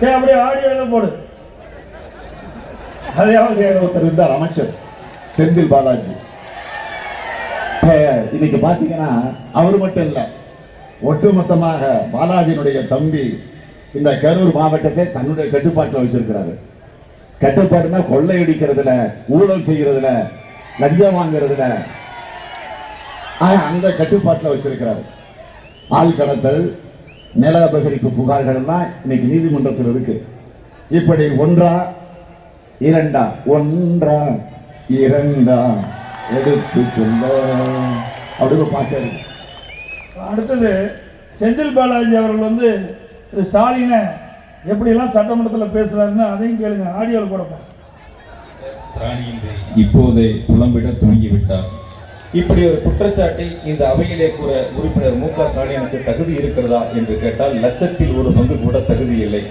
சரி அப்படியே ஆடியோ போடு. அதையாவது ஒருத்தர் இருந்தார் அமைச்சர் செந்தில் பாலாஜி. இன்னைக்கு பாத்தீங்கன்னா அவர் மட்டும் இல்லை ஒட்டுமொத்தமாக பாலாஜியினுடைய தம்பி இந்த கரூர் மாவட்டத்தை தன்னுடைய கட்டுப்பாட்டில் வச்சிருக்கிறாரு. கட்டுப்பாடுனா கொள்ளையடிக்கிறதுல ஊழல் செய்யறதுல லஞ்சம் வாங்குறதுல. அந்த கட்டுப்பாட்டில் வச்சிருக்கிறாரு. ஆள் கடத்தல் நில அபகரிப்பு புகார்கள் எல்லாம் இன்னைக்கு நீதிமன்றத்தில் இருக்கு. இப்படி ஒன்றா இரண்டா ஒன்றா இரண்டா எடுத்து சொல்ல. அப்படின்னு இருக்கு அடுத்தது செந்தில் பாலாஜி அவர்கள் வந்து திரு ஸ்டாலினை எப்படியெல்லாம் சட்டமன்றத்தில் பேசுறாருன்னு அதையும் கேளுங்க ஆடியோவில் பிராணியின்றி இப்போதே புலம்பிட துவங்கிவிட்டார். இப்படி ஒரு குற்றச்சாட்டை இந்த அவையிலே கூற உறுப்பினர் மு க ஸ்டாலினுக்கு தகுதி இருக்கிறதா என்று கேட்டால் லட்சத்தில் ஒரு பங்கு கூட தகுதி இல்லை.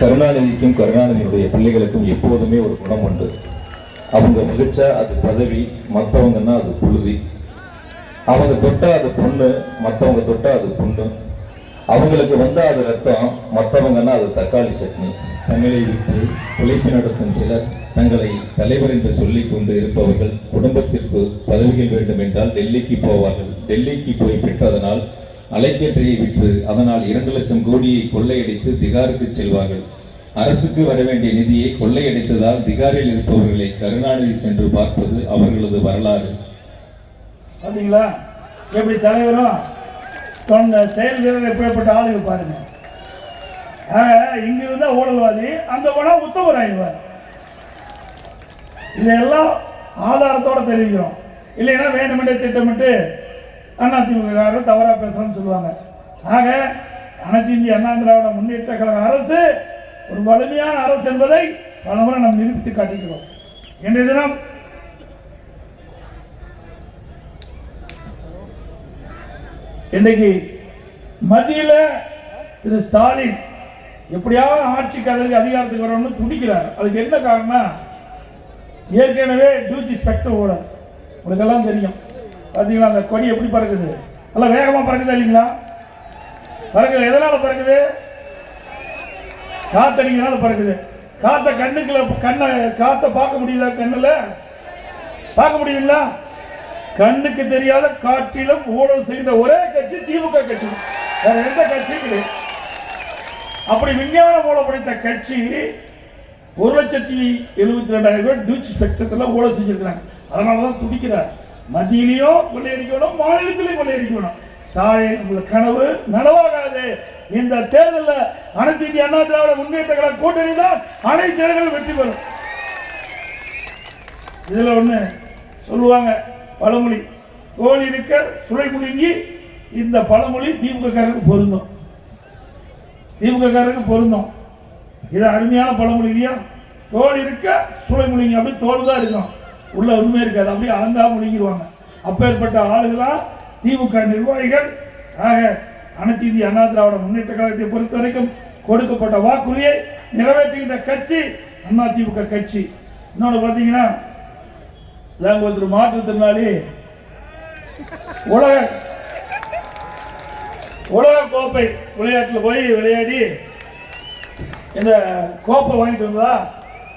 கருணாநிதிக்கும் கருணாநிதியுடைய பிள்ளைகளுக்கும் எப்போதுமே ஒரு குணம் உண்டு. அவங்க மகிழ்ச்சா அது பதவி மற்றவங்கன்னா அது புழுதி. அவங்க தொட்டா அது பொண்ணு மற்றவங்க தொட்டா அது பொண்ணு. அவங்களுக்கு வந்தால் அது ரத்தம் மற்றவங்கன்னா அது தக்காளி சட்னி. தமிழை விட்டு உழைப்பு நடத்தும் சிலர் தங்களை தலைவர் என்று சொல்லிக் கொண்டு இருப்பவர்கள் குடும்பத்திற்கு பதவிகள் வேண்டும் என்றால் டெல்லிக்கு போவார்கள். டெல்லிக்கு போய் பெற்றதனால் அலைக்கற்றையை விற்று அதனால் இரண்டு லட்சம் கோடியை கொள்ளையடித்து திகாருக்கு செல்வார்கள். அரசுக்கு வர வேண்டிய நிதியை கொள்ளையடித்ததால் திகாரில் இருப்பவர்களை கருணாநிதி சென்று பார்ப்பது அவர்களது வரலாறு. அப்படிங்களா எப்படி தலைவரும் தொண்ட செயல் வீரர் எப்படிப்பட்ட ஆளுங்க பாருங்க. ஆக இங்க இருந்தா ஊழல்வாதி அங்க போனா உத்தமர் ஆயிடுவார் இதெல்லாம் ஆதாரத்தோட தெரிவிக்கிறோம். இல்லைன்னா வேண்டுமென்றே திட்டமிட்டு அதிமுககாரர் தவறாக பேசுறோம்னு சொல்லுவாங்க. ஆக அனைத்து இந்திய அண்ணா திராவிட முன்னேற்ற கழக அரசு ஒரு வலிமையான அரசு என்பதை பலமுறை நாம் நிரூபித்து காட்டுகிறோம் இன்றைய தினம் இன்றைக்கு மத்தியில் திரு ஸ்டாலின் எப்படியாவது ஆட்சி கதவுக்கு அதிகாரத்துக்கு வரணும்னு துடிக்கிறார். அதுக்கு என்ன காரணம் ஏற்கனவே டியூட்டி ஸ்பெக்டர் ஊழல் உங்களுக்கெல்லாம் தெரியும். பார்த்தீங்களா அந்த கொடி எப்படி பறக்குது? நல்லா வேகமாக பறக்குதா இல்லைங்களா? பறக்குது. எதனால் பறக்குது? காத்தடிக்கிறனால பறக்குது. காத்த கண்ணுக்குள்ள கண்ணை காத்த பார்க்க முடியுதா கண்ணில்? பார்க்க முடியுதுங்களா? கண்ணுக்கு தெரியாத காட்டிலும் ஊழல் செய்கிற ஒரே கட்சி திமுக கட்சி. வேற எந்த கட்சியும் கிடையாது. அப்படி விஞ்ஞான மூலம் படைத்த கட்சி ஒரு லட்சத்தி எழுபத்தி ரெண்டாயிரம் பேர் டியூட்டி ஸ்பெக்ட்ரத்தில் ஊழல் செஞ்சிருக்கிறாங்க. அதனால தான் துடிக்கிறார். மத்தியிலையும் கொள்ளையடிக்கணும் மாநிலத்திலையும் கொள்ளையடிக்கணும். ஸ்டாலின் உங்களுக்கு கனவு நனவாகாது. இந்த தேர்தலில் அனைத்து இந்திய அண்ணா திராவிட முன்னேற்ற கழக கூட்டணி தான் அனைத்து இடங்களும் வெற்றி பெறும். இதில் ஒன்று சொல்லுவாங்க பழமொழி. தோல் இருக்க சுளை முழுங்கி இந்த பழமொழி திமுக காரருக்கு பொருந்தும். திமுக காரருக்கு பொருந்தும். இது அருமையான பழமொழி இல்லையா? தோல் இருக்க சுளை முழுங்கி அப்படி தோல் தான் இருக்கும். உள்ள உண்மை இருக்காது. அப்படியே அலங்கா முழுங்கிடுவாங்க அப்பேற்பட்ட ஆளுகளா திமுக நிர்வாகிகள் ஆக அனைத்து இந்திய அண்ணா திராவிட முன்னேற்ற கழகத்தை பொறுத்த வரைக்கும் கொடுக்கப்பட்ட வாக்குறுதியை நிறைவேற்றுகின்ற கட்சி அண்ணா திமுக கட்சி. இன்னொன்று பார்த்தீங்கன்னா நாங்கள் ஒருத்தர் மாற்றுத்திறனாளி உலக உலக கோப்பை விளையாட்டில் போய் விளையாடி இந்த கோப்பை வாங்கிட்டு வந்தா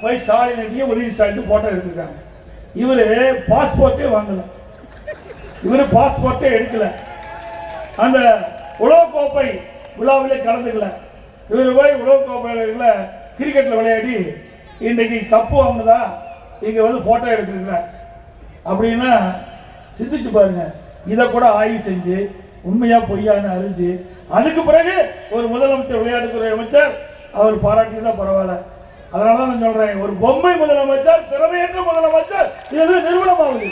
போய் ஸ்டாலின் அடியே உதவி ஸ்டாலின் போட்டோ எடுத்துருக்காங்க. இவர் பாஸ்போர்ட்டே வாங்கல. இவர் பாஸ்போர்ட்டே எடுக்கல. அந்த உலகக்கோப்பை விழாவிலே கலந்துக்கல. இவர் போய் உலகக்கோப்பையில் கிரிக்கெட்டில் விளையாடி இன்றைக்கி கப்பு வாங்கினதா இங்கே வந்து ஃபோட்டோ எடுத்துருக்கிறார். அப்படின்னா சிந்திச்சு பாருங்க. இதை கூட ஆய்வு செஞ்சு உண்மையாக பொய்யான்னு அறிஞ்சு அதுக்கு பிறகு ஒரு முதலமைச்சர் விளையாட்டுத்துறை அமைச்சர் அவர் பாராட்டியதா பரவாயில்ல. அதனால தான் நான் சொல்றேன் ஒரு பொம்மை முதலமைச்சர் திறமையற்ற முதலமைச்சர் இது நிறுவனமாகுது.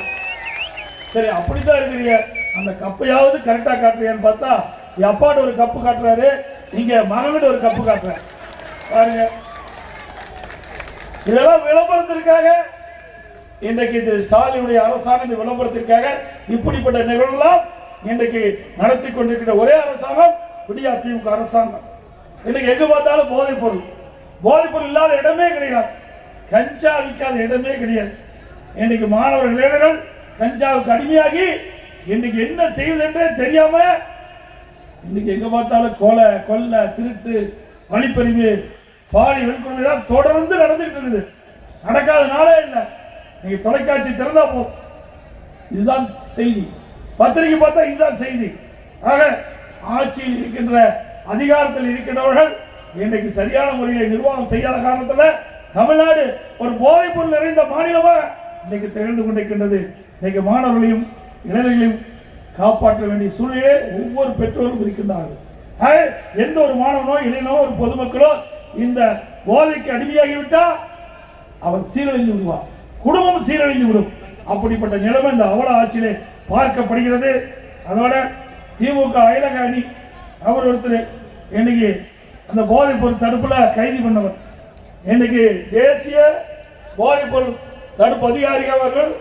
சரி அப்படித்தான் இருக்கிறீங்க. அந்த கப்பையாவது கரெக்டாக காட்டுறியான்னு பார்த்தா என் அப்பாட்ட ஒரு கப்பு காட்டுறாரு இங்கே மகன்கிட்ட ஒரு கப்பு காட்டுறாரு. பாருங்க. இதெல்லாம் விளம்பரத்திற்காக இன்றைக்கு இது ஸ்டாலினுடைய அரசாங்கம் இந்த விளம்பரத்திற்காக இப்படிப்பட்ட நிகழ்வுலாம் இன்றைக்கு நடத்தி கொண்டிருக்கிற ஒரே அரசாங்கம் விடியா திமுக அரசாங்கம். இன்னைக்கு எங்க பார்த்தாலும் போதைப் பொருள் போதைப் பொருள் இல்லாத இடமே கிடையாது. கஞ்சா விற்காத இடமே கிடையாது. இன்னைக்கு மாணவர்கள் இளைஞர்கள் கஞ்சாவுக்கு அடிமையாகி இன்னைக்கு என்ன செய்வதென்றே தெரியாம இன்னைக்கு எங்க பார்த்தாலும் கொலை கொள்ளை திருட்டு வழிப்பறிவு பாலி வெண்கொடுமை தான் தொடர்ந்து நடந்துட்டு இருக்குது. நடக்காத நாளே இல்லை. நீங்க தொலைக்காட்சி திறந்தா போதும். இதுதான் செய்தி. பத்திரிகை பார்த்தா இதுதான் செய்தி. ஆக ஆட்சியில் இருக்கின்ற அதிகாரத்தில் இருக்கின்றவர்கள் இன்றைக்கு சரியான முறையில் நிர்வாகம் செய்யாத காரணத்தில் தமிழ்நாடு ஒரு போதைப் பொருள் நிறைந்த மாநிலமாக இன்னைக்கு திகழ்ந்து கொண்டிருக்கின்றது. இன்னைக்கு மாணவர்களையும் இளைஞர்களையும் காப்பாற்ற வேண்டிய சூழ்நிலை ஒவ்வொரு பெற்றோரும் இருக்கின்றார்கள். எந்த ஒரு மாணவனோ இளைஞனோ ஒரு பொதுமக்களோ இந்த போதைக்கு அடிமையாகிவிட்டால் அவன் சீரழிந்து விடுவான். குடும்பம் சீரழிந்து விடும். அப்படிப்பட்ட நிலைமை இந்த அவல ஆட்சியிலே பார்க்கப்படுகிறது. அதோட திமுக அயலக அணி அவர் ஒருத்தர் இன்னைக்கு அந்த போதைப் பொருள் தடுப்புல கைது பண்ணவர். இன்னைக்கு தேசிய போதைப் பொருள் தடுப்பு அதிகாரி அவர்கள்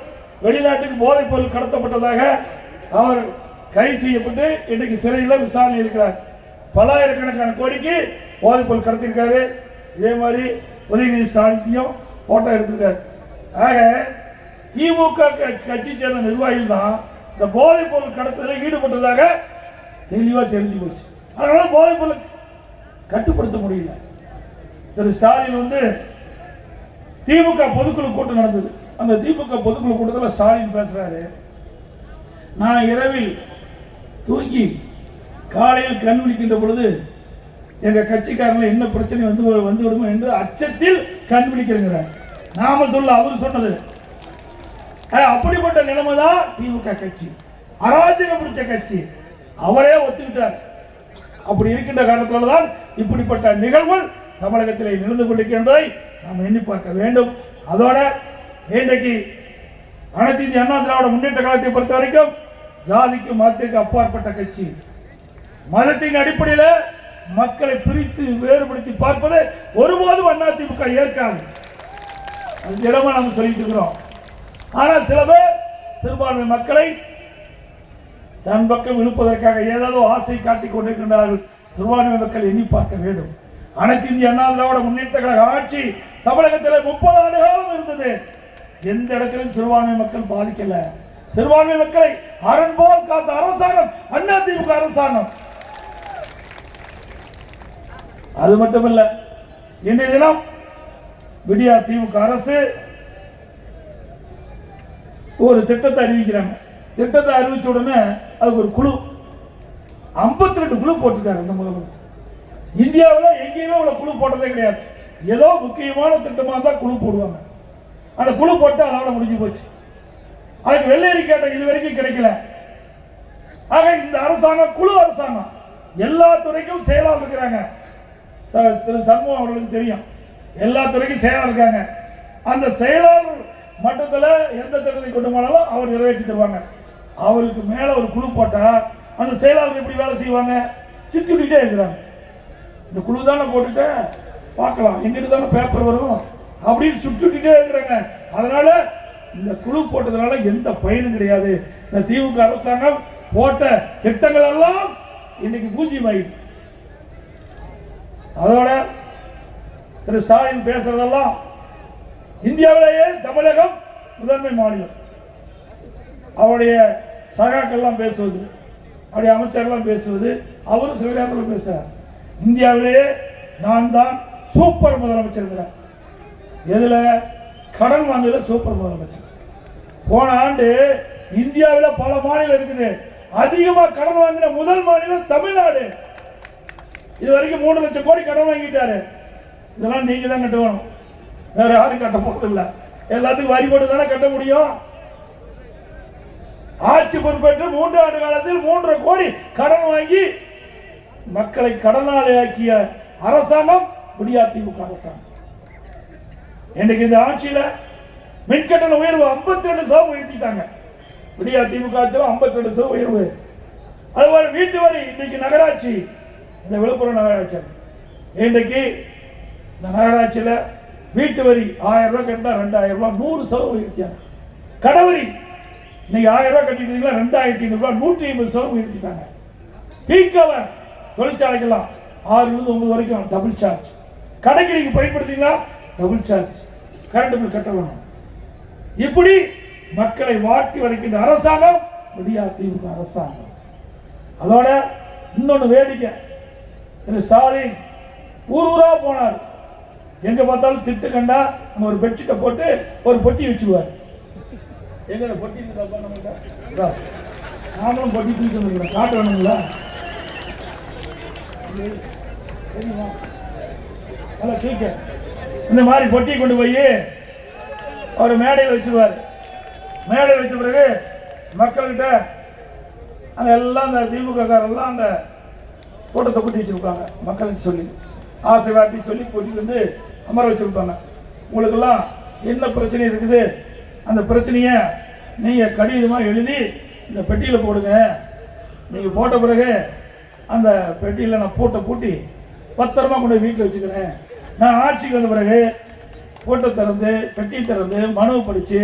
வெளிநாட்டுக்கு போதைப் பொருள் கடத்தப்பட்டதாக அவர் கைது செய்யப்பட்டு இன்னைக்கு சிறையில் விசாரணை இருக்கிறார். பல்லாயிரக்கணக்கான கோடிக்கு போதைப் பொருள் கடத்திருக்காரு இதே மாதிரி உதயநிதி ஸ்டாலினையும் போட்டோ எடுத்திருக்காரு. ஆக திமுக கட்சி- சேர்ந்த நிர்வாகிகள் தான் இந்த போதைப் பொருள் கடத்தலில் ஈடுபட்டதாக தெளிவாக தெரிஞ்சு போச்சு. அதனால போதைப் பொருள் கட்டுப்படுத்த முடியல. திரு ஸ்டாலின் வந்து திமுக பொதுக்குழு கூட்டம் நடந்தது. அந்த திமுக பொதுக்குழு கூட்டத்தில் ஸ்டாலின் பேசுறாரு. நான் இரவில் தூங்கி காலையில் கண் விழிக்கின்ற பொழுது எங்க கட்சிக்காரங்க என்ன பிரச்சனை வந்து வந்து விடுமோ என்று அச்சத்தில் கண் விழிக்கிறேங்கிறார். நாம சொல்ல அவர் சொன்னது. அப்படிப்பட்ட நிலைமை தான் திமுக கட்சி. அராஜகம் பிடிச்ச கட்சி. அவரே ஒத்துக்கிட்டார். அப்படி இருக்கின்ற காரணத்தால் தான் இப்படிப்பட்ட நிகழ்வுகள் தமிழகத்தில் நிகழ்ந்து கொண்டிருக்கின்றதை நாம் எண்ணி பார்க்க வேண்டும். அதோட இன்றைக்கு அனைத்து இந்திய அண்ணா திராவிட முன்னேற்ற காலத்தை பொறுத்த வரைக்கும் ஜாதிக்கு மதத்திற்கு அப்பாற்பட்ட கட்சி. மதத்தின் அடிப்படையில் மக்களை பிரித்து வேறுபடுத்தி பார்ப்பது ஒருபோதும் அதிமுக ஏற்காது. இடமா தினமா நம்ம சொல்லிட்டு இருக்கிறோம். ஆனால் சில பேர் சிறுபான்மை மக்களை தன் பக்கம் இழுப்பதற்காக ஏதாவது ஆசை காட்டிக் கொண்டிருக்கின்றார்கள். சிறுபான்மை மக்கள் எண்ணி பார்க்க வேண்டும். அனைத்து இந்திய அண்ணா திராவிட முன்னேற்ற கழக ஆட்சி தமிழகத்தில் முப்பது ஆண்டு காலம் இருந்தது. எந்த இடத்திலும் சிறுபான்மை மக்கள் பாதிக்கல. சிறுபான்மை மக்களை அரண் போல் காத்த அரசாங்கம் அண்ணா திமுக அரசாங்கம். அது மட்டுமல்ல இன்றைய தினம் விடியா திமுக அரசு ஒரு திட்டத்தை அறிவிக்கிறாங்க. திட்டத்தை அறிவிச்ச உடனே அதுக்கு ஒரு குழு. 52 ரெண்டு குழு போட்டிருக்காரு அந்த முதலமைச்சர் இந்தியாவில் எங்கேயுமே உள்ள குழு போட்டதே கிடையாது. ஏதோ முக்கியமான திட்டமாக தான் குழு போடுவாங்க. அந்த குழு போட்டு அதோட முடிஞ்சு போச்சு. அதுக்கு வெள்ளேரி கேட்ட இது வரைக்கும் கிடைக்கல. ஆக இந்த அரசாங்கம் குழு அரசாங்கம் எல்லா துறைக்கும் செயலாக இருக்கிறாங்க. ச- திரு சண்முகம் அவர்களுக்கு தெரியும். எல்லா துறைக்கும் செயலாக இருக்காங்க. அந்த செயலாளர் மட்டத்தில் எந்த திட்டத்தை கொண்டு போனாலும் அவர் நிறைவேற்றி தருவாங்க. அவருக்கு மேல ஒரு குழு போட்டா அந்த செயலாளர் எப்படி வேலை செய்வாங்க? சுத்தி இருக்கிறாங்க. இந்த குழு தானே போட்டுட்டு பார்க்கலாம் எங்கிட்ட தானே பேப்பர் வரும் அப்படின்னு சுத்தி இருக்கிறாங்க. அதனால இந்த குழு போட்டதுனால எந்த பயனும் கிடையாது. இந்த திமுக அரசாங்கம் போட்ட திட்டங்கள் எல்லாம் இன்னைக்கு பூஜ்ஜியமாயிட்டு அதோட திரு ஸ்டாலின் பேசுறதெல்லாம் இந்தியாவிலேயே தமிழகம் முதன்மை மாநிலம். அவருடைய சகாக்கள்லாம் பேசுவது அவருடைய அமைச்சர்லாம் பேசுவது அவரும் சில நேரத்தில் பேசுறார். இந்தியாவிலேயே நான் தான் சூப்பர் முதலமைச்சர் எதில்? கடன் வாங்கல சூப்பர் முதலமைச்சர். போன ஆண்டு இந்தியாவில் பல மாநிலம் இருக்குது. அதிகமாக கடன் வாங்கின முதல் மாநிலம் தமிழ்நாடு. இது வரைக்கும் மூணு லட்சம் கோடி கடன் வாங்கிட்டாரு. இதெல்லாம் நீங்கள் தான் கட்டணும் வேற யாரும் கட்ட போகிறதில்ல எல்லாத்துக்கும் வரி போட்டு தானே கட்ட முடியும். ஆட்சி பொறுப்பேற்று மூன்று ஆண்டு காலத்தில் மூன்றரை கோடி கடன் வாங்கி மக்களை கடனாளியாக்கிய அரசாங்கம் விடியா அரசாங்கம். இன்னைக்கு இந்த ஆட்சியில மின்கட்டண உயர்வு 52 ரெண்டு சதவீதம் உயர்த்திட்டாங்க. விடியா திமுக ஆட்சியில் 52 ரெண்டு சதவீதம் உயர்வு. அதுபோல வீட்டு வரி இன்னைக்கு நகராட்சி இந்த விழுப்புரம் நகராட்சி. இன்றைக்கு இந்த நகராட்சியில் வீட்டு வரி ஆயிரம் ரூபாய் கட்டினா ரெண்டாயிரம் ரூபாய் நூறு சதவீதம் உயர்த்தியாங்க கடவரி இன்னைக்கு ஆயிரம் ரூபாய் கட்டிட்டு ரெண்டாயிரத்தி ஐநூறு ரூபாய் நூற்றி ஐம்பது சதவீதம் உயர்த்திட்டாங்க. பீக்கவர் தொழிற்சாலைக்கெல்லாம் ஆறுலேருந்து ஒன்பது வரைக்கும் டபுள் சார்ஜ் கடைக்கு நீங்க பயன்படுத்தீங்களா டபுள் சார்ஜ் கரண்ட் பில் கட்ட வேணும் இப்படி மக்களை வாட்டி வரைக்கின்ற அரசாங்கம் விடியா திமுக அரசாங்கம். அதோட இன்னொன்று வேடிக்கை. திரு ஸ்டாலின் ஊர் ஊரா போனார். எங்க பார்த்தாலும் திட்டு கண்டா நம்ம ஒரு பெட்ஷீட்டை போட்டு ஒரு பொட்டி வச்சுக்குவார் எங்க பொட்டி இருக்குதாப்பா நம்மகிட்ட? நாமளும் பொட்டி தூக்கி வந்துருக்கோம். காட்டு வேணுங்களா சரிங்களா நல்லா தூக்க. இந்த மாதிரி பொட்டி கொண்டு போய் அவர் மேடையில் வச்சிருவார். மேடையில் வச்ச பிறகு மக்கள்கிட்ட அந்த எல்லாம் அந்த திமுககாரெல்லாம் அந்த கூட்டத்தை கூட்டி வச்சிருப்பாங்க. மக்களுக்கு சொல்லி ஆசை வார்த்தை சொல்லி கூட்டிட்டு வந்து அமர வச்சிருப்பாங்க. உங்களுக்கெல்லாம் என்ன பிரச்சனை இருக்குது? அந்த பிரச்சனையை நீங்கள் கடிதமாக எழுதி இந்த பெட்டியில் போடுங்க. நீங்கள் போட்ட பிறகு அந்த பெட்டியில் நான் பூட்டை பூட்டி பத்திரமா கொண்டு வீட்டில் வச்சுக்கிறேன். நான் ஆட்சிக்கு வந்த பிறகு பூட்டை திறந்து பெட்டி திறந்து மனு படித்து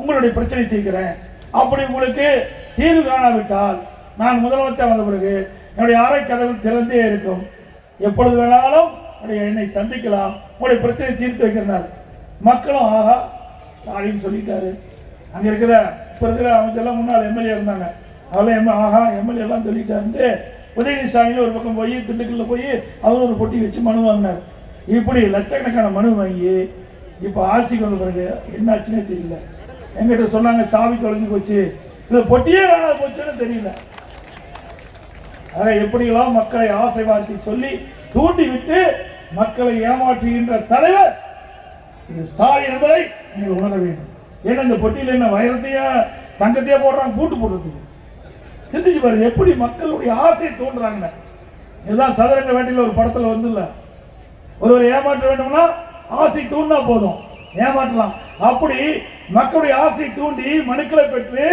உங்களுடைய பிரச்சனை தீர்க்கிறேன். அப்படி உங்களுக்கு தீர்வு காணாவிட்டால் நான் முதலமைச்சர் வந்த பிறகு என்னுடைய அறை கதவு திறந்தே இருக்கும். எப்பொழுது வேணாலும் என்னை சந்திக்கலாம். உங்களுடைய பிரச்சனை தீர்த்து வைக்கிறனார் மக்களும் ஆகா ஸ்டாலின் சொல்லிட்டாரு. அங்கே இருக்கிற இப்போ இருக்கிற அமைச்சர்லாம் முன்னாள் எம்எல்ஏ இருந்தாங்க. அதெல்லாம் எம் ஆஹா எம்எல்ஏ எல்லாம் சொல்லிட்டாருன்ட்டு உதயநிதி ஸ்டாலின் ஒரு பக்கம் போய் திண்டுக்கல்ல போய் அவர் ஒரு பொட்டி வச்சு மனு வாங்கினார். இப்படி லட்சக்கணக்கான மனு வாங்கி இப்போ ஆட்சிக்கு வந்த பிறகு என்னாச்சுன்னே தெரியல. என்கிட்ட சொன்னாங்க சாவி தொலைஞ்சு போச்சு. இல்லை பொட்டியே காணாது போச்சுன்னு தெரியல. ஆக எப்படியெல்லாம் மக்களை ஆசை வார்த்தை சொல்லி தூண்டி விட்டு மக்களை ஏமாற்றுகின்ற தலைவர் இது ஸ்டாலின் என்பதை நீங்கள் உணர வேண்டும். ஏன்னா இந்த பொட்டியில் என்ன வைரத்தையா தங்கத்தையே போடுறாங்க பூட்டு போடுறதுக்கு சிந்திச்சு பாருங்க எப்படி மக்களுடைய ஆசையை தோன்றாங்க இதுதான் சதுரங்க வேட்டையில் ஒரு படத்தில் வந்து இல்லை ஒருவர் ஏமாற்ற வேண்டும்னா ஆசை தூண்டினா போதும். ஏமாற்றலாம். அப்படி மக்களுடைய ஆசை தூண்டி மனுக்களை பெற்று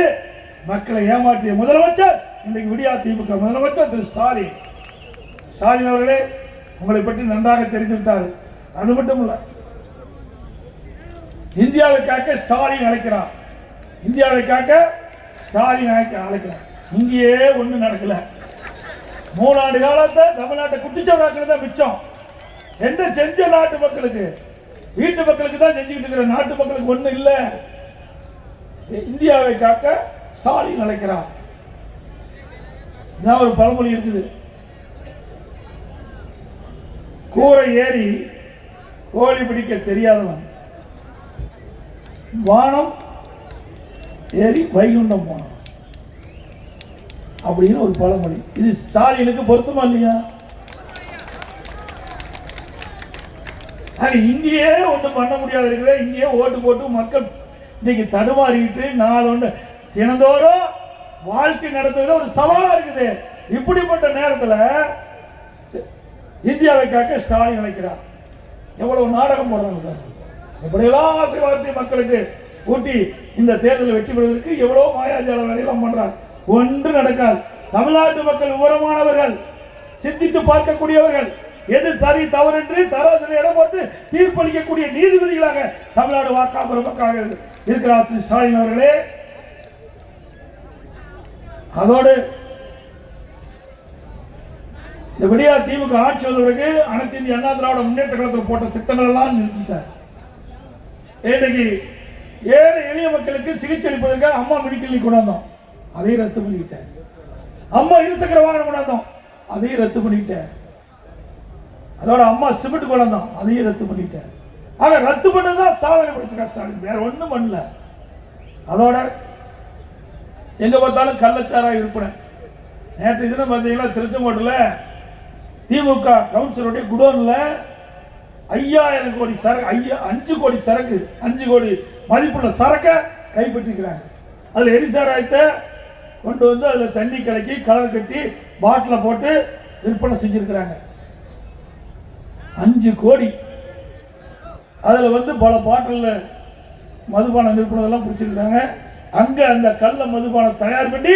மக்களை ஏமாற்றிய முதலமைச்சர் இன்றைக்கு விடியா திமுக முதலமைச்சர் திரு ஸ்டாலின். ஸ்டாலின் அவர்களே உங்களை பற்றி நன்றாக தெரிந்து விட்டார். அது மட்டும் இல்லை இந்தியாவை ஸ்டாலின் அழைக்கிறார். இந்தியாவை ஸ்டாலின் அழைக்க அழைக்கிறார். இங்கேயே ஒன்றும் நடக்கல. மூணாண்டு காலத்தை தமிழ்நாட்டை குட்டிச்சவராக்கள் தான் மிச்சம். என்ன செஞ்ச நாட்டு மக்களுக்கு? வீட்டு மக்களுக்கு தான் செஞ்சுக்கிட்டு இருக்கிற நாட்டு மக்களுக்கு ஒண்ணும் இல்லை. இந்தியாவை காக்க ஸ்டாலின் அழைக்கிறார். இதான் ஒரு பழமொழி இருக்குது. கூரை ஏறி கோழி பிடிக்க தெரியாதவன் வானம் ஏறி வைகுண்டம் போனோம். அப்படின்னு ஒரு பழமொழி. இது ஸ்டாலினுக்கு பொருத்தமா இல்லையா? ஆனால் இங்கேயே ஒன்றும் பண்ண முடியாது இருக்கிற இங்கேயே ஓட்டு போட்டு மக்கள் இன்னைக்கு தடுமாறிக்கிட்டு நாலு ஒன்று தினந்தோறும் வாழ்க்கை நடத்துகிற ஒரு சவாலா இருக்குது. இப்படிப்பட்ட நேரத்துல இந்தியாவை காக்க ஸ்டாலின் நினைக்கிறார் எவ்வளவு நாடகம் போடுறாங்க எப்படியெல்லாம் ஆசை மக்களுக்கு ஊட்டி இந்த தேர்தலில் வெற்றி பெறுவதற்கு எவ்வளோ மாயாஜால வேலையெல்லாம் பண்றார். ஒன்று நடக்காது. தமிழ்நாட்டு மக்கள் விவரமானவர்கள் சிந்தித்து பார்க்கக்கூடியவர்கள் எது சரி தவறு என்று தராசில் இடம் போட்டு தீர்ப்பளிக்கக்கூடிய நீதிபதிகளாக தமிழ்நாடு வாக்காளர் மக்களாக இருக்கிறார் திரு ஸ்டாலின் அவர்களே. அதோடு இந்த விடியா திமுக ஆட்சி வந்த பிறகு அனைத்து இந்திய அண்ணா திராவிட முன்னேற்ற கழகத்தில் போட்ட திட்டங்கள் எல்லாம் நிறுத்திட்டார். இன்னைக்கு ஏழை எளிய மக்களுக்கு சிகிச்சை அளிப்பதற்காக அம்மா மெடிக்கல் கொண்டாந்தோம். அதையும் ரத்து பண்ணிக்கிட்டேன். அம்மா இருசக்கர வாகனம் கொண்டாந்தோம். அதையும் ரத்து பண்ணிக்கிட்டேன். அதோட அம்மா சிமெண்ட் கொண்டாந்தோம். அதையும் ரத்து பண்ணிக்கிட்டேன். ஆக ரத்து பண்ணதான் சாதனை படிச்சிருக்கா ஸ்டாலின். வேற ஒன்றும் பண்ணல. அதோட எங்க பார்த்தாலும் கள்ளச்சாராக இருப்பேன் நேற்று தினம் பார்த்தீங்கன்னா திருச்செங்கோட்டில் திமுக கவுன்சிலருடைய குடோனில் ஐயாயிரம் கோடி சரக்கு ஐயா அஞ்சு கோடி சரக்கு அஞ்சு கோடி மதிப்புள்ள சரக்கை கைப்பற்றிக்கிறாங்க அதில் எரிசாராயத்தை கொண்டு வந்து அதில் தண்ணி கலக்கி கலர் கட்டி பாட்டில் போட்டு விற்பனை செஞ்சுருக்கிறாங்க. அஞ்சு கோடி. அதில் வந்து பல பாட்டிலில் மதுபானம் விற்பனதெல்லாம் பிடிச்சிருக்காங்க அங்கே அந்த கல்ல மதுபானம் தயார் பண்ணி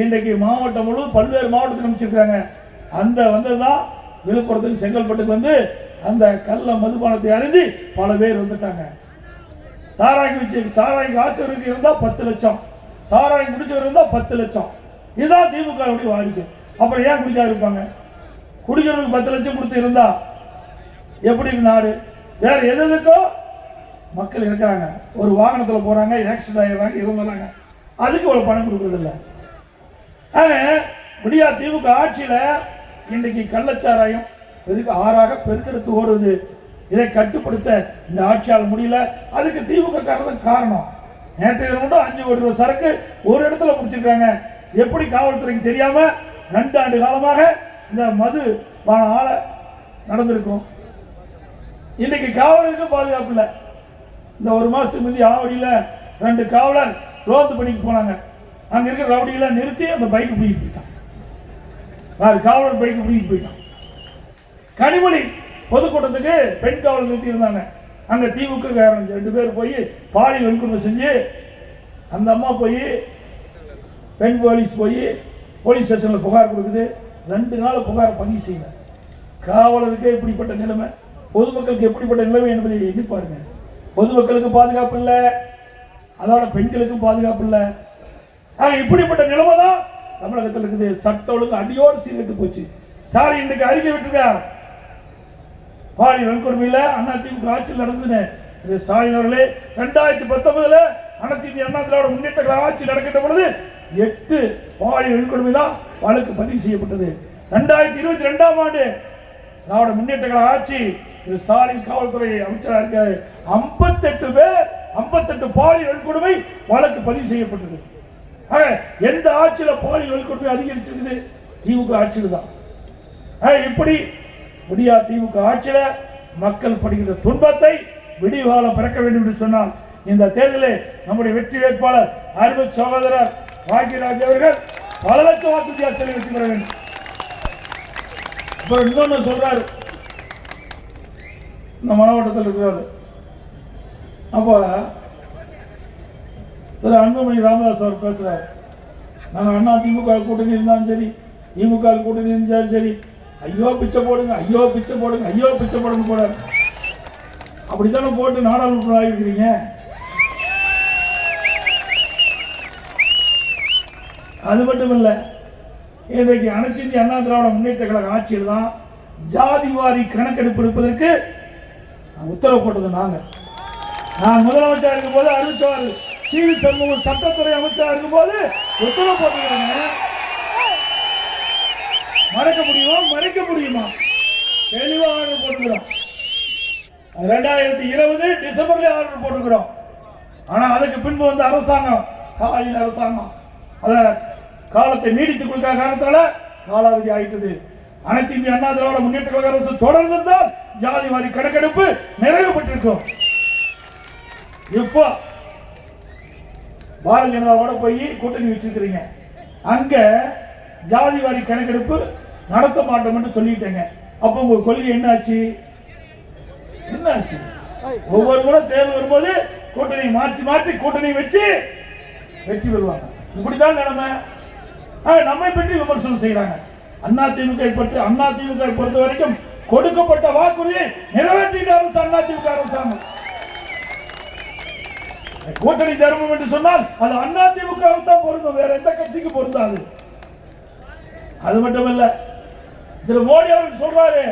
இன்றைக்கு மாவட்டம் முழு பல்வேறு மாவட்டத்துக்கு அமைச்சிருக்கிறாங்க. அந்த வந்ததுதான் விழுப்புரத்துக்கு செங்கல்பட்டுக்கு வந்து அந்த கல்ல மதுபானத்தை அறிந்து பல பேர் வந்துட்டாங்க. சாராய்க்கு வச்சு சாராய்க்கு ஆச்சரியம் இருந்தால் பத்து லட்சம். சாராய் குடிச்சவர் இருந்தால் பத்து லட்சம். இதுதான் திமுகவுடைய வாடிக்கை. அப்புறம் ஏன் குடிக்காம இருப்பாங்க? குடிக்கிறவங்களுக்கு பத்து லட்சம் கொடுத்து இருந்தா எப்படி நாடு? வேற எது எதுக்கோ மக்கள் இருக்கிறாங்க. ஒரு வாகனத்தில் போறாங்க ஆக்சிடென்ட் ஆயிடுறாங்க இறந்துடுறாங்க அதுக்கு இவ்வளவு பணம் கொடுக்குறதில்ல ஆனால் விடியா திமுக ஆட்சியில் இன்றைக்கு கள்ளச்சாராயம் பெருக்கு ஆறாக பெருக்கெடுத்து ஓடுது? இதை கட்டுப்படுத்த இந்த ஆட்சியால் முடியல. அதுக்கு திமுக காரணம் காரணம். நேற்றைய தினம் மட்டும் அஞ்சு கோடி ரூபாய் சரக்கு ஒரு இடத்துல முடிச்சிருக்காங்க. எப்படி காவல்துறைக்கு தெரியாம ரெண்டு ஆண்டு காலமாக இந்த மது பான ஆலை நடந்திருக்கும். இன்னைக்கு காவலருக்கு பாதுகாப்பு இல்லை. இந்த ஒரு மாசத்துக்கு முந்தைய ஆவடியில் ரெண்டு காவலர் ரோந்து பணிக்கு போனாங்க. அங்க இருக்கிற ரவுடியெல்லாம் நிறுத்தி அந்த பைக்கு பிடிக்கிட்டு போயிட்டான். காவலர் பைக்கு பிடிக்கிட்டு போயிட்டான். கனிமொழி பொதுக்கூட்டத்துக்கு பெண் காவலர் நிறுத்தி இருந்தாங்க அங்க திமுக ரெண்டு பேர் போய் பாலியல் வன்கொடுமை செஞ்சு அந்த அம்மா போய் பெண் போலீஸ் போய் போலீஸ் ஸ்டேஷனில் புகார் கொடுக்குது. ரெண்டு நாள் புகார் பதிவு செய்யல. காவலருக்கே இப்படிப்பட்ட நிலைமை பொதுமக்களுக்கு எப்படிப்பட்ட நிலைமை என்பதை எண்ணி பாருங்க. பொதுமக்களுக்கு பாதுகாப்பு இல்லை. அதோட பெண்களுக்கும் பாதுகாப்பு இல்லை. ஆக இப்படிப்பட்ட நிலைமை தான் தமிழகத்தில் இருக்குது. சட்ட ஒழுங்கு அடியோடு சீர்கெட்டு போச்சு. ஸ்டாலின் இன்னைக்கு அறிக்கை விட்டுருக்கார். பாலியல் வன்கொடுமையில் அண்ணா திமுக ஆட்சியில் நடந்ததுன்னு இது ஸ்டாலின் அவர்களே ரெண்டாயிரத்தி பத்தொன்பதுல அண்ணா திமுக அண்ணா திராவிட முன்னேற்ற ஆட்சி நடக்கின்ற பொழுது எட்டு பாலியல் வன்கொடுமை தான் வழக்கு பதிவு செய்யப்பட்டது. ரெண்டாயிரத்தி இருபத்தி ரெண்டாம் ஆண்டு திராவிட முன்னேற்ற ஆட்சி திரு ஸ்டாலின் காவல்துறை அமைச்சராக இருக்காரு. ஐம்பத்தெட்டு பேர் ஐம்பத்தெட்டு பாலியல் வன்கொடுமை வழக்கு பதிவு செய்யப்பட்டது. எந்த ஆட்சியில் பாலியல் வன்கொடுமை அதிகரிச்சிருக்குது? திமுக ஆட்சியில் தான். இப்படி முடியா திமுக ஆட்சியில மக்கள் படுகின்ற துன்பத்தை விடிகாலம் பிறக்க வேண்டும் என்று சொன்னால் இந்த தேர்தலில் நம்முடைய வெற்றி வேட்பாளர் அருமை சகோதரர் பாக்யராஜ் அவர்கள் பல லட்சம் வாக்கு வித்தியாசத்தில் வெற்றி பெற வேண்டும். அப்புறம் இன்னொன்னு சொல்றாரு. இந்த மாவட்டத்தில் இருக்கிறாரு. அப்போ திரு அன்புமணி ராமதாஸ் அவர் பேசுறாரு. நாங்கள் அண்ணா திமுக கூட்டணி இருந்தாலும் சரி திமுக கூட்டணி இருந்தாலும் சரி ஐயோ பிச்சை போடுங்க ஐயோ பிச்சை போடுங்க ஐயோ பிச்சை போடுங்க போடாரு அப்படித்தானே போட்டு நாடாளுமன்றம் ஆகிருக்கிறீங்க அது மட்டும் இல்லை இன்றைக்கு அனைத்து இந்திய அண்ணா திராவிட முன்னேற்ற கழக ஆட்சியில் தான் ஜாதி வாரி கணக்கெடுப்பு எடுப்பதற்கு உத்தரவு போட்டது நாங்கள் நான் முதலமைச்சர் இருக்கும்போது அறிவித்தார் சிவி சண்முகம் சட்டத்துறை அமைச்சர் இருக்கும்போது உத்தரவு போட்டுக்கிறாங்க மறக்க முடியுமா? மறைக்க முடியுமா? தெளிவாக ஆர்டர் போட்டுக்கிறோம். ரெண்டாயிரத்தி இருபது டிசம்பர்ல ஆர்டர் போட்டுக்கிறோம். ஆனா அதுக்கு பின்பு வந்து அரசாங்கம் ஸ்டாலின் அரசாங்கம் அத காலத்தை நீடித்துக் கொடுக்காத காரணத்தால காலாவதி ஆயிட்டது. அனைத்து இந்திய அண்ணா திராவிட முன்னேற்ற கழக அரசு தொடர்ந்திருந்தால் ஜாதி வாரி கணக்கெடுப்பு நிறைவுபட்டிருக்கும் இப்போ பாரதிய ஜனதாவோட போய் கூட்டணி வச்சிருக்கிறீங்க. அங்க ஜாதி வாரி கணக்கெடுப்பு நடத்த மாட்டோம்னு சொல்லிட்டேங்க. அப்போ உங்க கொள்கை என்ன ஆச்சு என்ன ஆச்சு ஒவ்வொரு முறை தேர்வு வரும்போது கூட்டணி மாற்றி மாற்றி கூட்டணி வச்சு வெற்றி பெறுவாங்க. இப்படிதான் நிலைமை. நம்மை பற்றி விமர்சனம் செய்யறாங்க அண்ணா திமுக பற்றி அண்ணா திமுக பொறுத்த வரைக்கும் கொடுக்கப்பட்ட வாக்குறுதியை நிறைவேற்றிட்ட அரசு அண்ணா திமுக அரசாங்கம். கூட்டணி தர்மம் என்று சொன்னால் அது அண்ணா திமுக தான் பொருந்தும். வேற எந்த கட்சிக்கு பொருந்தாது. அது மட்டுமல்ல திரு மோடி அவர்கள் சொல்றாரு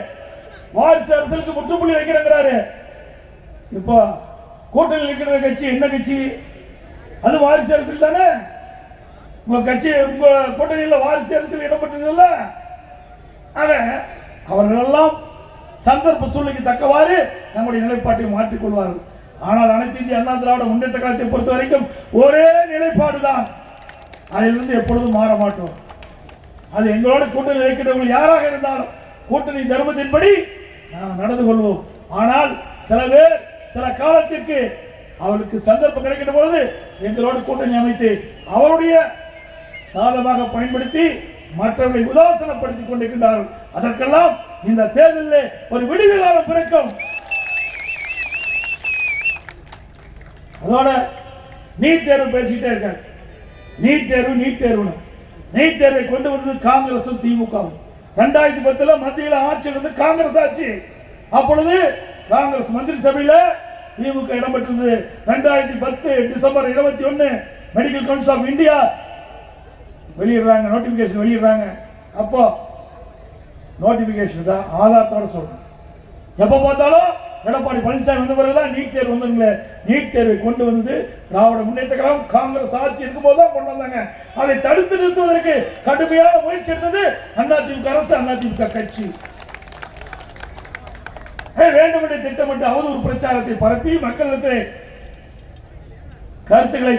வாரிசு அரசுக்கு முற்றுப்புள்ளி வைக்கிறேங்கிறாரு. இப்போ கூட்டணி இருக்கிற கட்சி என்ன கட்சி? அது வாரிசு அரசியல் தானே? உங்க கட்சி உங்க கூட்டணியில் வாரிசு அரசியல் இடம்பெற்றதில்ல. ஆக அவர்களெல்லாம் சந்தர்ப்ப சூழ்நிலைக்கு தக்கவாறு நம்முடைய நிலைப்பாட்டை மாற்றிக் கொள்வார்கள். ஆனால் அனைத்து இந்திய அண்ணா திராவிட முன்னேற்ற காலத்தை பொறுத்த வரைக்கும் ஒரே நிலைப்பாடு தான் அதிலிருந்து எப்பொழுதும் மாற மாட்டோம். அது எங்களோட கூட்டணி வைக்கிறவர்கள் யாராக இருந்தாலும் கூட்டணி தர்மத்தின்படி நாம் நடந்து கொள்வோம். ஆனால் சில பேர் சில காலத்திற்கு அவருக்கு சந்தர்ப்பம் கிடைக்கின்ற பொழுது எங்களோட கூட்டணி அமைத்து அவருடைய சாதமாக பயன்படுத்தி மற்றவர்களை உதாசனப்படுத்திக் கொண்டிருக்கின்றார்கள். அதற்கெல்லாம் இந்த தேர்தலில் ஒரு விடுவி காலம் பிறக்கும். அதோட நீட் தேர்வு பேசிக்கிட்டே இருக்காரு. நீட் தேர்வு நீட் தேர்வுன்னு. நீட் தேர்வை கொண்டு வந்தது காங்கிரசும் திமுகவும். ரெண்டாயிரத்தி பத்துல மத்தியில் ஆட்சி இருந்தது காங்கிரஸ் ஆட்சி. அப்பொழுது காங்கிரஸ் மந்திரி சபையில் திமுக இடம்பெற்றது. ரெண்டாயிரத்தி பத்து டிசம்பர் இருபத்தி ஒன்னு மெடிக்கல் கவுன்சில் ஆஃப் இந்தியா வெளியிடுறாங்க நோட்டிபிகேஷன் வெளியிடுறாங்க. அப்போ நோட்டிபிகேஷன் தான் ஆதாரத்தோட சொல்றேன் எப்போ பார்த்தாலும் எடப்பாடி பழனிசாமி வந்த பிறகுதான் நீட் தேர்வு வந்தாங்களே நீட் தேர்வை கொண்டு வந்தது திராவிட முன்னேற்ற கழகம் காங்கிரஸ் ஆட்சி இருக்கும்போது தான் கொண்டு வந்தாங்க. அதை தடுத்து நிறுத்துவதற்கு கடுமையான முயற்சி இருந்தது அதிமுக அரசு அதிமுக கட்சி. வேண்டும் என்று திட்டமிட்டு அவதூறு பிரச்சாரத்தை பரப்பி மக்களிடத்தில் கருத்துக்களை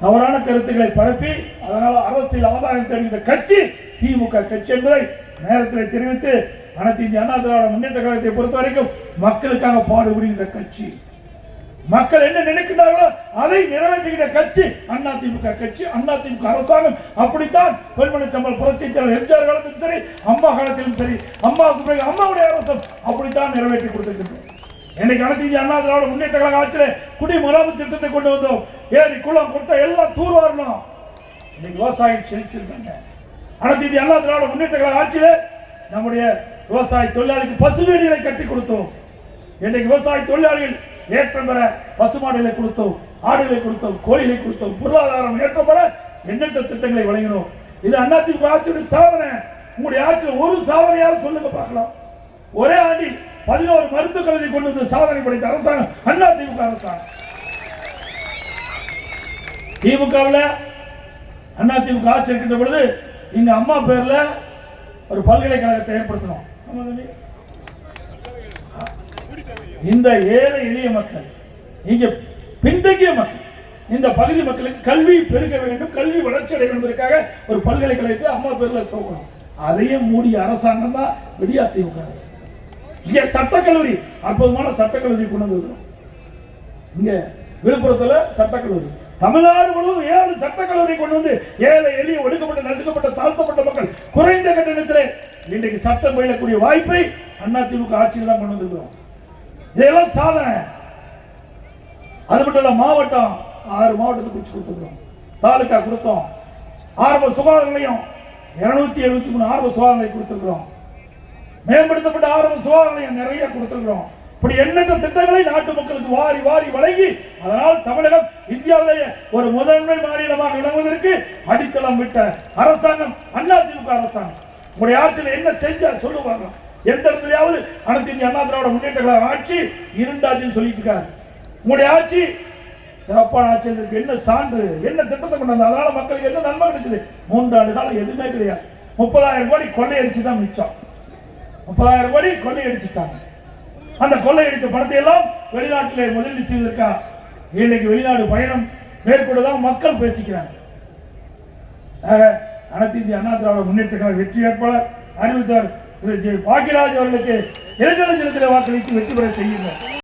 தவறான கருத்துக்களை பரப்பி அதனால் அரசியல் ஆதாயம் தெரிவித்த கட்சி திமுக கட்சி என்பதை நேரத்தில் தெரிவித்து அனைத்து இந்திய அண்ணா திராவிட முன்னேற்ற கழகத்தை பொறுத்த வரைக்கும் மக்களுக்காக பாடுபடுகின்ற கட்சி. மக்கள் என்ன நினைக்கிறார்களோ அதை நிறைவேற்றுகின்ற கட்சி அண்ணா திமுக கட்சி அண்ணா திமுக அரசாங்கம். அப்படித்தான் பெண்மணி சம்பள் புரட்சி தலைவர் எம்ஜிஆர் காலத்திலும் சரி அம்மா காலத்திலும் சரி அம்மாவுக்கு பிறகு அம்மாவுடைய அரசம் அப்படித்தான் நிறைவேற்றி கொடுத்திருக்கிறது என்னைக்கு அனைத்து அண்ணா திராவிட முன்னேற்ற கழக ஆட்சியில் குடி திட்டத்தை கொண்டு வந்தோம். ஏரி குளம் கொட்டை எல்லாம் தூர் வரணும் இன்னைக்கு விவசாயம் செழிச்சிருக்காங்க. அனைத்து அண்ணா திராவிட முன்னேற்ற கழக ஆட்சியில் நம்முடைய விவசாய தொழிலாளிக்கு பசுவேலிகளை கட்டி கொடுத்தோம். இன்றைக்கு விவசாய தொழிலாளிகள் ஏற்றம் பெற பசுமாடுகளை கொடுத்தோம் ஆடுகளை கொடுத்தோம் கோழிகளை கொடுத்தோம் பொருளாதாரம் ஏற்றம் பெற எண்ணற்ற திட்டங்களை வழங்கினோம். இது அதிமுக ஆட்சியுடைய சாதனை. உங்களுடைய ஆட்சியில் ஒரு சாதனையாவது சொல்லுங்க பார்க்கலாம். ஒரே ஆண்டில் பதினோரு மருத்துவக் கல்வி கொண்டு வந்து சாதனை படைத்த அரசாங்கம் அதிமுக அரசாங்கம். திமுகவில் அதிமுக ஆட்சி இருக்கின்ற பொழுது எங்கள் அம்மா பேர்ல ஒரு பல்கலைக்கழகத்தை ஏற்படுத்தணும் ஆமா தம்பி? இந்த ஏழை எளிய மக்கள் இங்கே பின்தங்கிய மக்கள் இந்த பகுதி மக்களுக்கு கல்வி பெருக வேண்டும் கல்வி வளர்ச்சி அடைய என்பதற்காக ஒரு பல்கலைக்கழகத்தை அம்மா பேரில் தோக்கணும் அதையும் மூடிய அரசாங்கம் தான் விடியா திமுக அரசு இங்கே சட்டக்கல்லூரி அற்புதமான சட்டக்கல்லூரி கொண்டு வந்திருக்கிறோம். இங்கே விழுப்புரத்தில் சட்டக்கல்லூரி. தமிழ்நாடு முழுவதும் ஏழு சட்டக்கல்லூரி கொண்டு வந்து ஏழை எளிய ஒடுக்கப்பட்ட நசுக்கப்பட்ட தாழ்த்தப்பட்ட மக்கள் குறைந்த கட்டணத்தில் இன்றைக்கு சட்டம் பயிலக்கூடிய வாய்ப்பை அதிமுக ஆட்சியில் தான் கொண்டு வந்திருக்கிறோம். இதெல்லாம் சாதனை. அது மட்டும் இல்ல மாவட்டம் ஆறு மாவட்டத்துக்கு பிடிச்சு கொடுத்துருக்கோம். தாலுக்கா கொடுத்தோம். ஆரம்ப சுகாதார நிலையம் இருநூத்தி எழுபத்தி மூணு ஆரம்ப சுகாதார நிலையம் கொடுத்துருக்கிறோம் மேம்படுத்தப்பட்ட ஆரம்ப சுகாதார நிலையம் நிறைய கொடுத்துருக்கிறோம் இப்படி எண்ணற்ற திட்டங்களை நாட்டு மக்களுக்கு வாரி வாரி வழங்கி அதனால் தமிழகம் இந்தியாவிலேயே ஒரு முதன்மை மாநிலமாக விளங்குவதற்கு அடித்தளம் விட்ட அரசாங்கம் அதிமுக அரசாங்கம். உங்களுடைய ஆட்சியில் என்ன செஞ்சா சொல்லுவாங்க எந்த இடத்துலயாவது அனைத்து இந்திய அண்ணா திராவிட முன்னேற்ற கழக ஆட்சி இருண்டாட்சின்னு சொல்லிட்டு இருக்காரு. உங்களுடைய ஆட்சி சிறப்பான ஆட்சி என்ன சான்று என்ன திட்டத்தை கொண்டு வந்தா அதனால மக்களுக்கு என்ன நன்மை கிடைச்சது? மூன்றாண்டு காலம் எதுவுமே கிடையாது. முப்பதாயிரம் கோடி கொள்ளையடிச்சு தான் மிச்சம். முப்பதாயிரம் கோடி கொள்ளையடிச்சுட்டாங்க. அந்த கொள்ளையடித்த பணத்தை எல்லாம் வெளிநாட்டிலே முதலீடு செய்வதற்கா? இன்னைக்கு வெளிநாடு பயணம் மேற்கொண்டுதான் மக்கள் பேசிக்கிறாங்க. அனைத்து இந்திய அண்ணா திராவிட முன்னேற்ற கழக வெற்றி வேட்பாளர் அறிவித்தார் பாக்கியராஜ் அவர்களுக்கு இரண்டு லட்சத்தில் வாக்களித்து வெற்றி பெற செய்யுங்கள்.